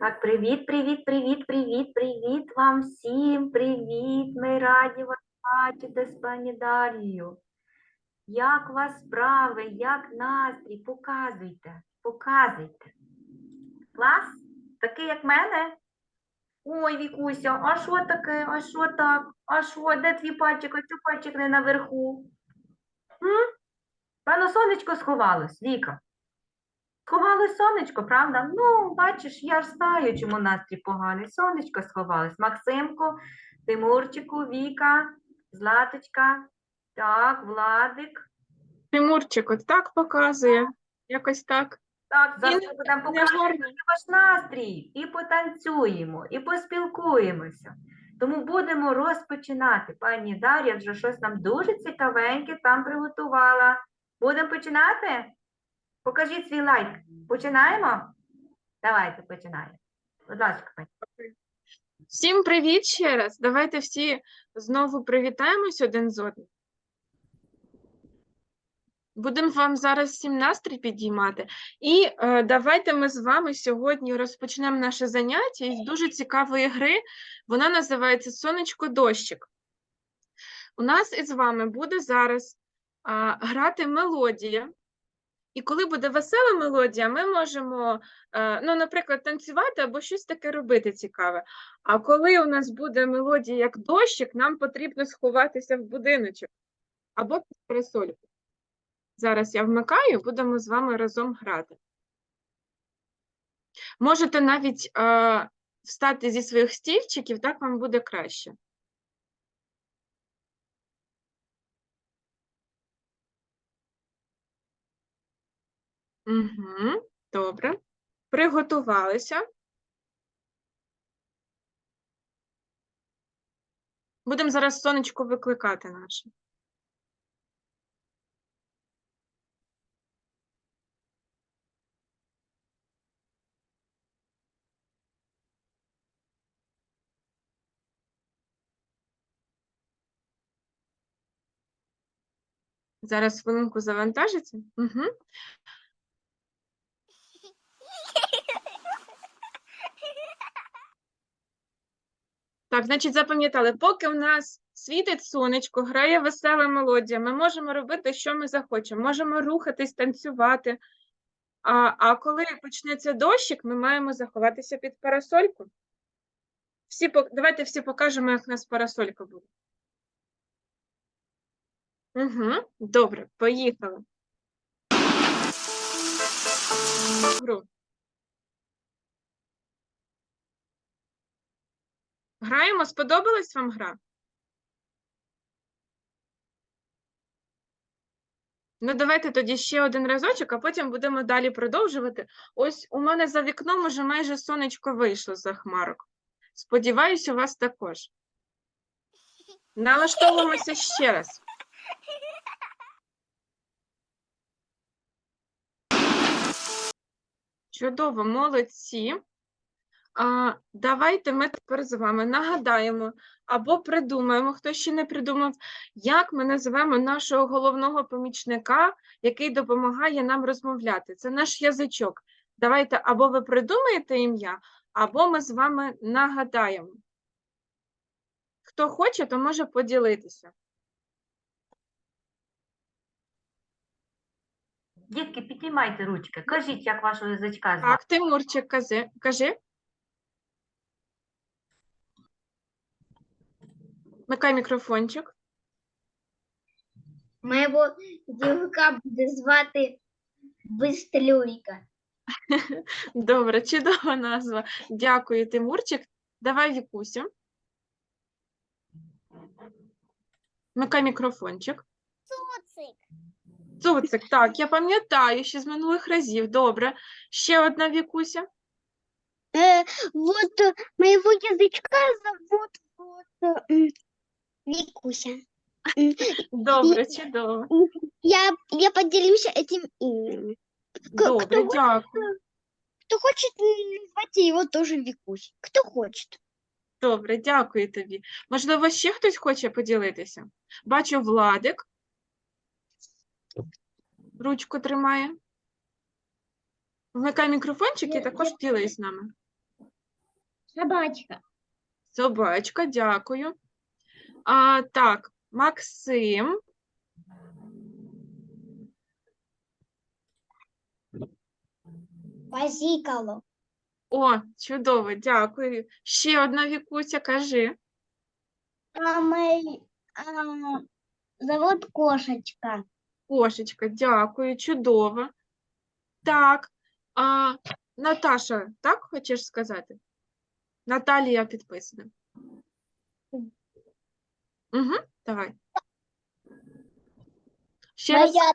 Так, привіт, привіт, привіт, привіт, привіт вам всім. Привіт, ми раді вас бачити з пані Дарією. Як вас справи, як настрій? Показуйте, показуйте. Клас? Такий, як мене? Ой, Вікуся, а що таке? А що так? А що? Де твій пальчик? А чого пальчик не наверху? М? Певно, сонечко сховалось, Віка. Сховалось сонечко, правда? Ну, бачиш, я ж знаю, чому настрій поганий. Сонечко сховалось. Максимку, Тимурчику, Віка, Златочка, так, Владик. Тимурчик от так показує, якось так. Так, зараз не- будемо Не показувати гарно. ваш настрій, і потанцюємо, і поспілкуємося. Тому будемо розпочинати. Пані Дар'я вже щось нам дуже цікавеньке там приготувала. Будемо починати? Покажіть свій лайк. Починаємо? Давайте починаємо. Будь ласка, пані. Всім привіт ще раз. Давайте всі знову привітаємось один з одним. Будемо вам зараз всім настрій підіймати. І е, давайте ми з вами сьогодні розпочнемо наше заняття із дуже цікавої гри. Вона називається Сонечко дощик. У нас із вами буде зараз а, грати мелодія. І коли буде весела мелодія, ми можемо, е, ну, наприклад, танцювати або щось таке робити цікаве. А коли у нас буде мелодія як дощик, нам потрібно сховатися в будиночок або під парасольку. Зараз я вмикаю, будемо з вами разом грати. Можете навіть е, встати зі своїх стільчиків, так вам буде краще. Угу, добре. Приготувалися. Будемо зараз сонечко викликати наше. Зараз хвилинку завантажиться. Угу. Так, значить, запам'ятали, поки в нас світить сонечко, грає весела мелодія, ми можемо робити, що ми захочемо. Можемо рухатись, танцювати. А, а коли почнеться дощик, ми маємо заховатися під парасольку. Всі, давайте всі покажемо, як у нас парасолька буде. Угу, добре, поїхали. Гру. Граємо, сподобалась вам гра? Ну, давайте тоді ще один разочок, а потім будемо далі продовжувати. Ось у мене за вікном уже майже сонечко вийшло за хмарок. Сподіваюсь, у вас також. Налаштовуємося ще раз. Чудово, молодці. А, давайте ми тепер з вами нагадаємо або придумаємо, хто ще не придумав, як ми називаємо нашого головного помічника, який допомагає нам розмовляти. Це наш язичок. Давайте або ви придумаєте ім'я, або ми з вами нагадаємо. Хто хоче, то може поділитися. Дітки, піднімайте ручки. Кажіть, як вашого язичка звати. Так, Тимурчик, кажи. кажи. Микай мікрофончик. Моєго дівка буде звати Бистрюйка. Добре, чудова назва. Дякую, Тимурчик. Давай Вікусю. Микай мікрофончик. Цуцик. Цуцик, так, я пам'ятаю ще з минулих разів. Добре. Ще одна Вікуся. Э, вот э, моего язычка зовут вот, э, м, Викуся. Добре, чудово. Я, я поделюсь этим именем. Добре, кто, дякую. кто хочет м, назвать его тоже Викусь. Кто хочет. Добре, дякую тобі. Можливо, ще хтось хоче поділитися? Бачу, Владик. Ручку тримає. Вмикай мікрофончик і також ділись з нами. Собачка. Собачка, дякую. А, так, Максим. Базікало. О, чудово, дякую. Ще одна Вікуся, кажи. А мой а, зовут кошечка. Кошечка, дякую, чудово. Так, а Наташа, так хочеш сказати? Наталія підписана. Угу, давай. Ще раз. Моя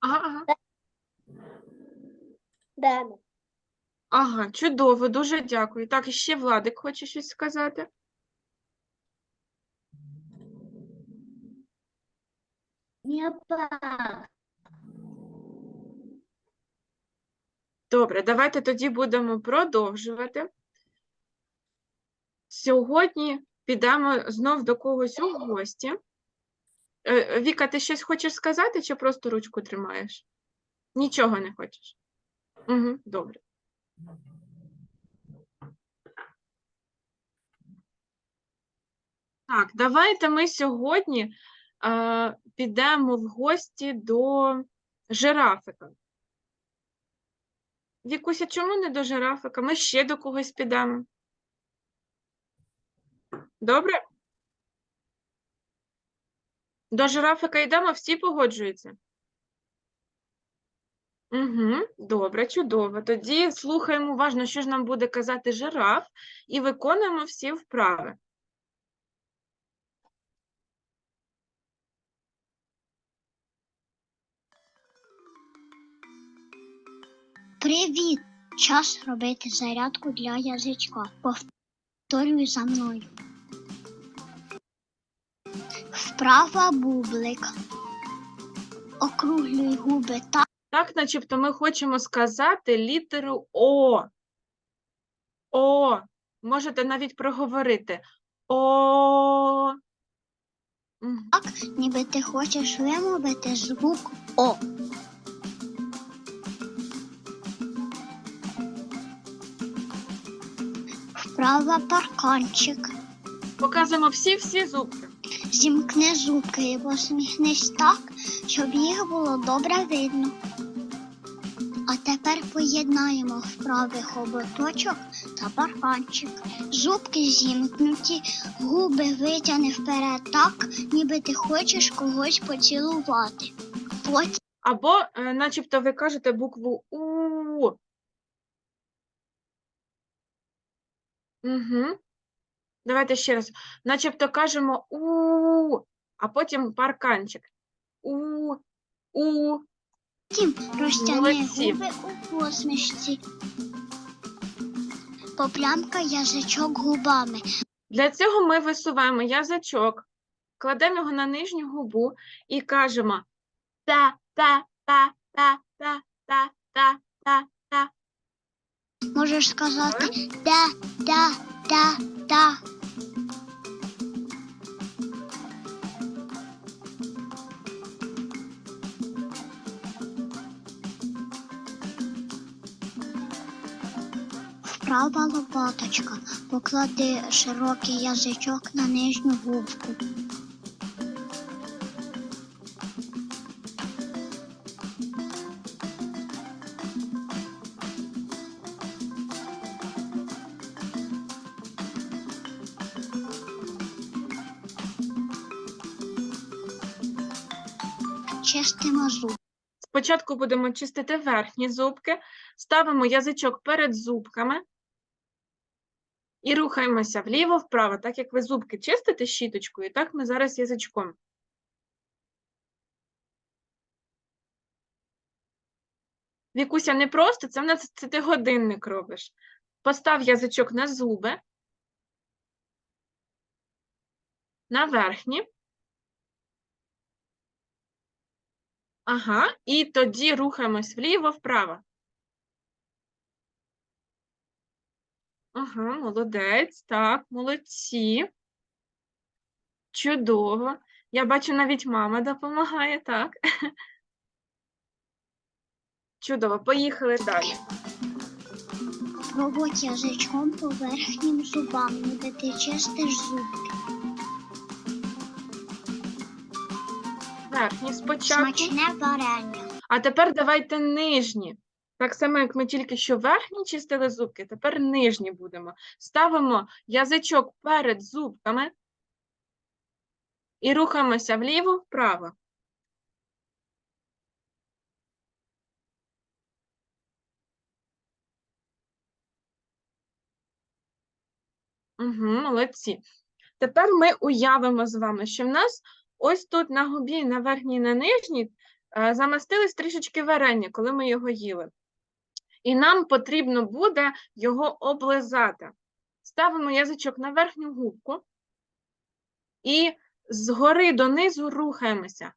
Ага, ага. Дана. Ага, чудово, дуже дякую. Так, і ще Владик хоче щось сказати. Няпа. Добре, давайте тоді будемо продовжувати. Сьогодні підемо знов до когось у гості. Е, Віка, ти щось хочеш сказати, чи просто ручку тримаєш? Нічого не хочеш? Угу, добре. Так, давайте ми сьогодні е, підемо в гості до жирафика. Вікуся, чому не до жирафика? Ми ще до когось підемо. Добре? До жирафика йдемо, всі погоджуються? Угу, добре, чудово. Тоді слухаємо уважно, що ж нам буде казати жираф, і виконуємо всі вправи. Привіт! Час робити зарядку для язичка. Повторюй за мною. Вправа бублик. Округлюй губи так, Так, начебто ми хочемо сказати літеру О. О. Можете навіть проговорити. О. Мгм. ніби ти хочеш вимовити звук О. Вправа парканчик. Показуємо всі-всі зубки. Зімкни зубки і посміхнись так, щоб їх було добре видно. А тепер поєднаємо вправи хоботочок та парканчик. Зубки зімкнуті, губи витягни вперед так, ніби ти хочеш когось поцілувати. Потім Або, е, начебто, ви кажете букву У. Угу. Давайте ще раз. Начебто кажемо У, а потім парканчик. У, У. розтягни Молодці. губи у посмішці. Поплямкай язичок губами. Для цього ми висуваємо язичок, кладемо його на нижню губу і кажемо та та та та та та та та та Можеш сказати да, да, да, да. Вправа лопаточка. Поклади широкий язичок на нижню губку. Чистимо зуб. Спочатку будемо чистити верхні зубки, ставимо язичок перед зубками і рухаємося вліво-вправо, так як ви зубки чистите щіточкою, так ми зараз язичком. Вікуся, не просто, це в нас це ти годинник робиш. Постав язичок на зуби, на верхні. Ага, і тоді рухаємось вліво-вправо. Ага, молодець, так, молодці. Чудово. Я бачу, навіть мама допомагає, так. Чудово, поїхали далі. Проводь язичком по верхнім зубам, ніби ти чистиш зубки. Верхні спочатку. Смачне варення. А тепер давайте нижні. Так само, як ми тільки що верхні чистили зубки, тепер нижні будемо. Ставимо язичок перед зубками і рухаємося вліво, вправо. Угу, молодці. Тепер ми уявимо з вами, що в нас ось тут на губі, на верхній, на нижній е, замастились трішечки варення, коли ми його їли. І нам потрібно буде його облизати. Ставимо язичок на верхню губку і згори донизу рухаємося.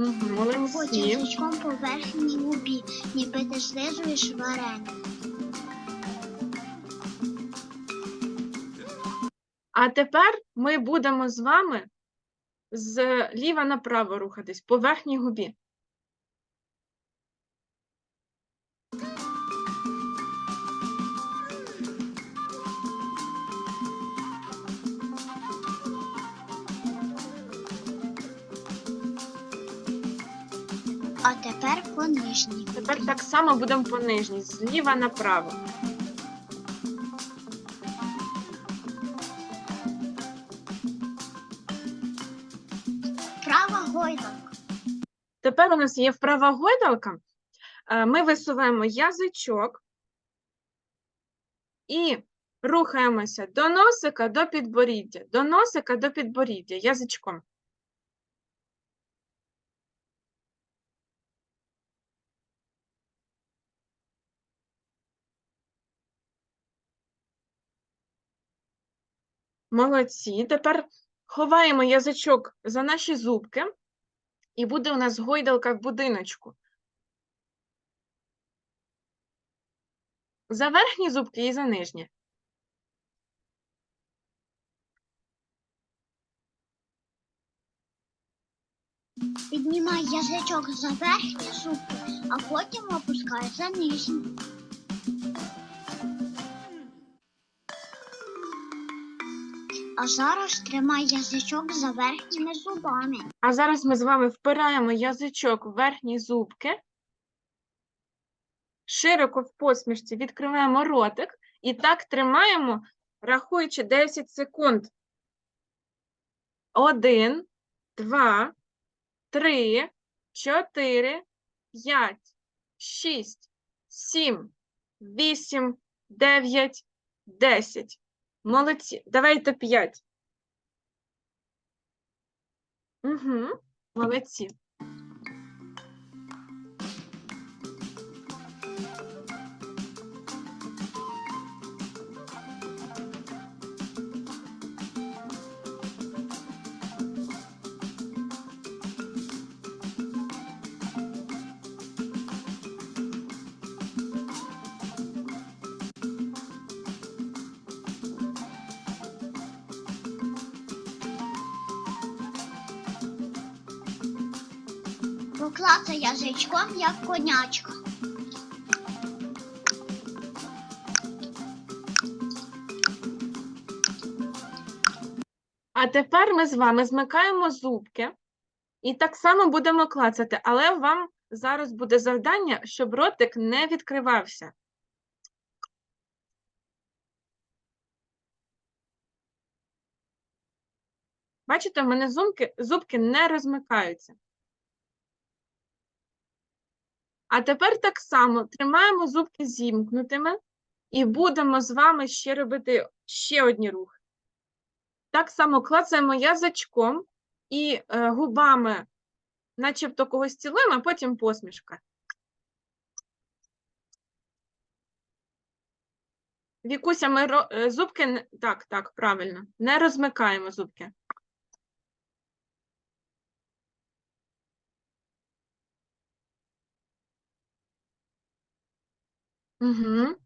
Угу, молодці. язичком по верхній губі, ніби ти злизуєш варення. А тепер ми будемо з вами зліва направо рухатись по верхній губі. А тепер по нижній Тепер так само будемо по нижній, зліва направо. Тепер у нас є вправа гойдалка. Е, Ми висуваємо язичок і рухаємося до носика, до підборіддя, до носика, до підборіддя язичком. Молодці. Тепер ховаємо язичок за наші зубки, і буде у нас гойдалка в будиночку. За верхні зубки і за нижні. Піднімай язичок за верхні зубки, а потім опускай за нижні. А зараз тримай язичок за верхніми зубами. А зараз ми з вами впираємо язичок в верхні зубки, широко в посмішці відкриваємо ротик і так тримаємо, рахуючи 10 секунд. Один, два, три, чотири, п'ять, шість, сім, вісім, дев'ять, десять. Молодці. Давайте п'ять. Угу. Молодці. Поклацай язичком, як конячка. А тепер ми з вами змикаємо зубки і так само будемо клацати, але вам зараз буде завдання, щоб ротик не відкривався. Бачите, в мене зубки, зубки не розмикаються. А тепер так само тримаємо зубки зімкнутими і будемо з вами ще робити ще одні рухи. Так само клацаємо язичком і е, губами, начебто когось цілуємо, а потім посмішка. Вікуся, ми е, зубки так, так, правильно. Не розмикаємо зубки. Угу.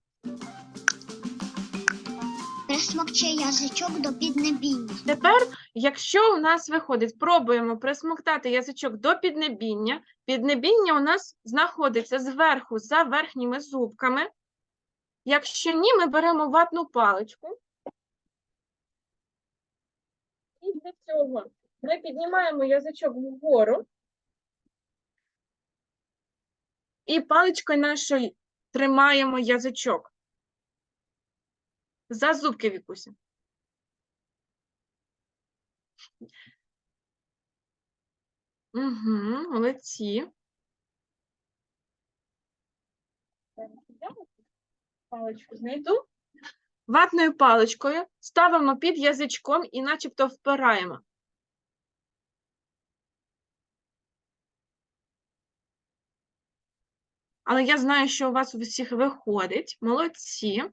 присмокчи язичок до піднебіння. Тепер, якщо у нас виходить, пробуємо присмоктати язичок до піднебіння. Піднебіння у нас знаходиться зверху за верхніми зубками. Якщо ні, ми беремо ватну паличку. І для цього ми піднімаємо язичок вгору. І паличкою нашою тримаємо язичок. За зубки, Вікуся. Угу, молодці. Паличку знайду. Ватною паличкою ставимо під язичком і начебто впираємо. Але я знаю, що у вас у всіх виходить. Молодці.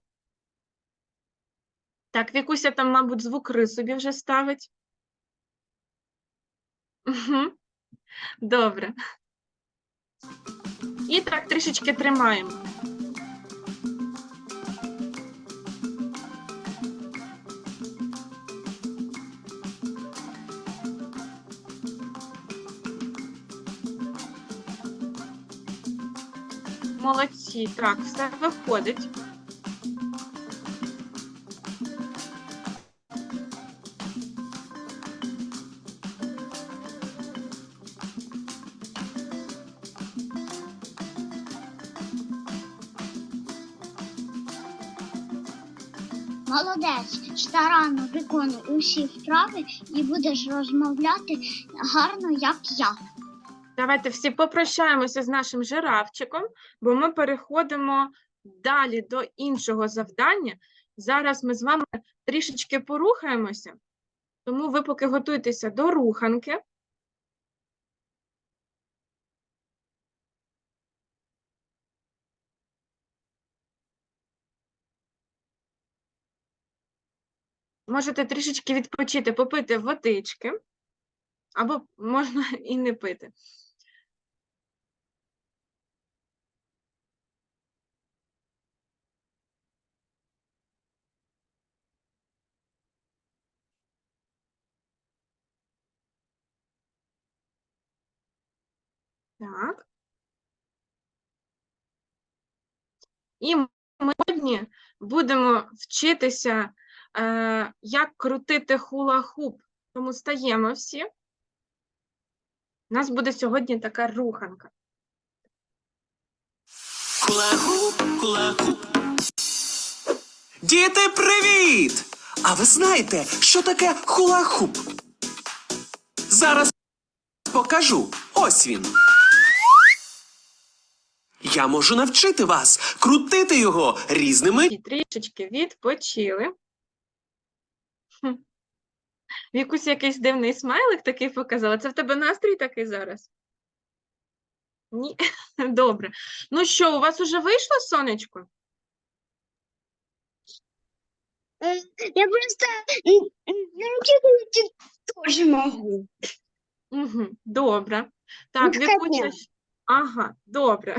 Так, Вікуся там, мабуть, звук ри собі вже ставить. Угу. Добре. І так трішечки тримаємо. Молодці, так, все виходить. Молодець, старанно виконуй усі вправи і будеш розмовляти гарно, як я. Давайте всі попрощаємося з нашим жирафчиком, бо ми переходимо далі до іншого завдання. Зараз ми з вами трішечки порухаємося, тому ви поки готуйтеся до руханки. Можете трішечки відпочити, попити водички, або можна і не пити. Так. І ми сьогодні будемо вчитися, е, як крутити хула-хуп. Тому стаємо всі. У нас буде сьогодні така руханка. Хула-хуп, хула-хуп. Діти, привіт! А ви знаєте, що таке хула-хуп? Зараз покажу. Ось він. Я можу навчити вас крутити його різними І трішечки відпочили. Хм. Вікусь якийсь дивний смайлик такий показала. Це в тебе настрій такий зараз? Ні? Добре. Ну що, у вас уже вийшло сонечко? Я просто навчити теж можу. Угу, добре. Так, Ну, Вікуся. Ага, добре.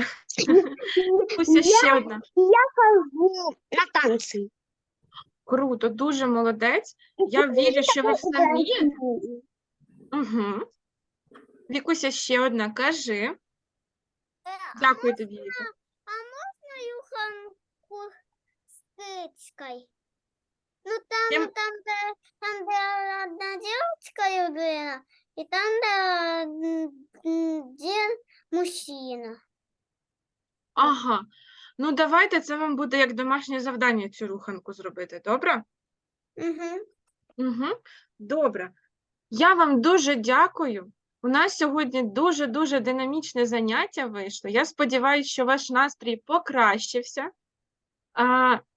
Вікуся ще одна. Хожу на танці. Круто, дуже молодець. Я вірю, що ви все вмієте. Угу. Вікуся, ще одна, кажи. Дякую тобі, Віка. А можна юханку з тичкою? Ну там, ну, там, де, там, де одна дівчинка людина, і там, один мужчина. Ага. Ну, давайте це вам буде як домашнє завдання цю руханку зробити, добре? Угу. Угу. Добре. Я вам дуже дякую. У нас сьогодні дуже-дуже динамічне заняття вийшло. Я сподіваюся, що ваш настрій покращився,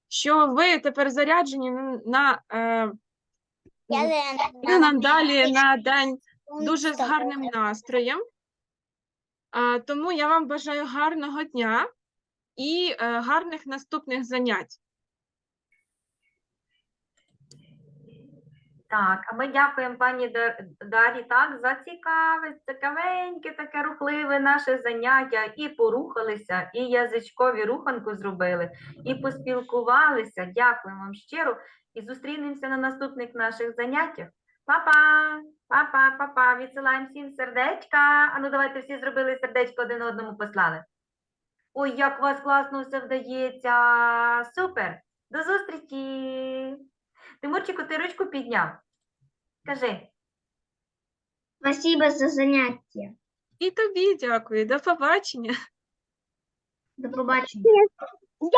що ви тепер заряджені на, на, е, на надалі на день дуже з гарним настроєм. А, тому я вам бажаю гарного дня і е, гарних наступних занять. Так, а ми дякуємо пані Дарі так за цікаве, цікавеньке, таке рухливе наше заняття. І порухалися, і язичкові руханку зробили, і поспілкувалися. Дякуємо вам щиро і зустрінемося на наступних наших заняттях. Па-па, па-па, па-па. Відсилаємо всім сердечка. А ну давайте всі зробили сердечко один одному послали. Ой, як у вас класно все вдається. Супер! До зустрічі! Тимурчику, ти ручку підняв. Кажи. Спасибо за заняття. І тобі дякую. До побачення. До побачення.